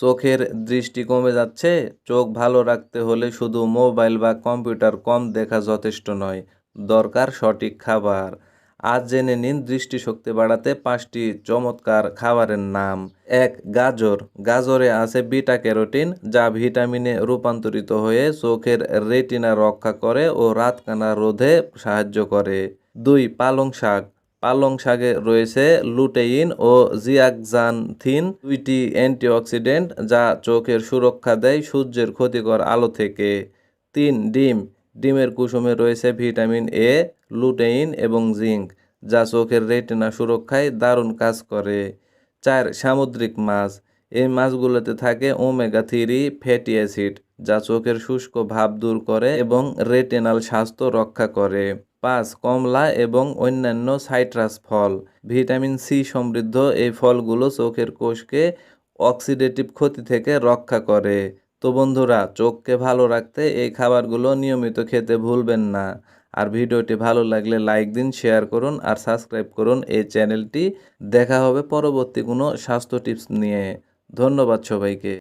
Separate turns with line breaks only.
চোখের দৃষ্টি কমে যাচ্ছে। চোখ ভালো রাখতে হলে শুধু মোবাইল বা কম্পিউটার কম দেখা যথেষ্ট নয়, দরকার সঠিক খাবার। আজ জেনে নিন দৃষ্টিশক্তি বাড়াতে পাঁচটি চমৎকার খাবারের নাম। এক, গাজর। গাজরে আছে বিটা ক্যারোটিন, যা ভিটামিনে রূপান্তরিত হয়ে চোখের রেটিনা রক্ষা করে ও রাতকানা রোধে সাহায্য করে। দুই, পালং শাক। পালং শাকে রয়েছে লুটেইন ও জিয়াকজানথিন, দুইটি অ্যান্টিঅক্সিডেন্ট যা চোখের সুরক্ষা দেয় সূর্যের ক্ষতিকর আলো থেকে। তিন, ডিম। ডিমের কুসুমে রয়েছে ভিটামিন এ, লুটেইন এবং জিঙ্ক, যা চোখের রেটিনা সুরক্ষায় দারুণ কাজ করে। চার, সামুদ্রিক মাছ। এই মাছগুলোতে থাকে ওমেগা থ্রি ফ্যাটি অ্যাসিড, যা চোখের শুষ্ক ভাব দূর করে এবং রেটিনাল স্বাস্থ্য রক্ষা করে। পাঁচ, কমলা এবং অন্যান্য সাইট্রাস ফল। ভিটামিন সি সমৃদ্ধ এই ফলগুলো চোখের কোষকে অক্সিডেটিভ ক্ষতি থেকে রক্ষা করে। তো বন্ধুরা, চোখকে ভালো রাখতে এই খাবারগুলো নিয়মিত খেতে ভুলবেন না। আর ভিডিওটি ভালো লাগলে লাইক দিন, শেয়ার করুন আর সাবস্ক্রাইব করুন এই চ্যানেলটি। দেখা হবে পরবর্তী কোনো স্বাস্থ্য টিপস নিয়ে। ধন্যবাদ সবাইকে।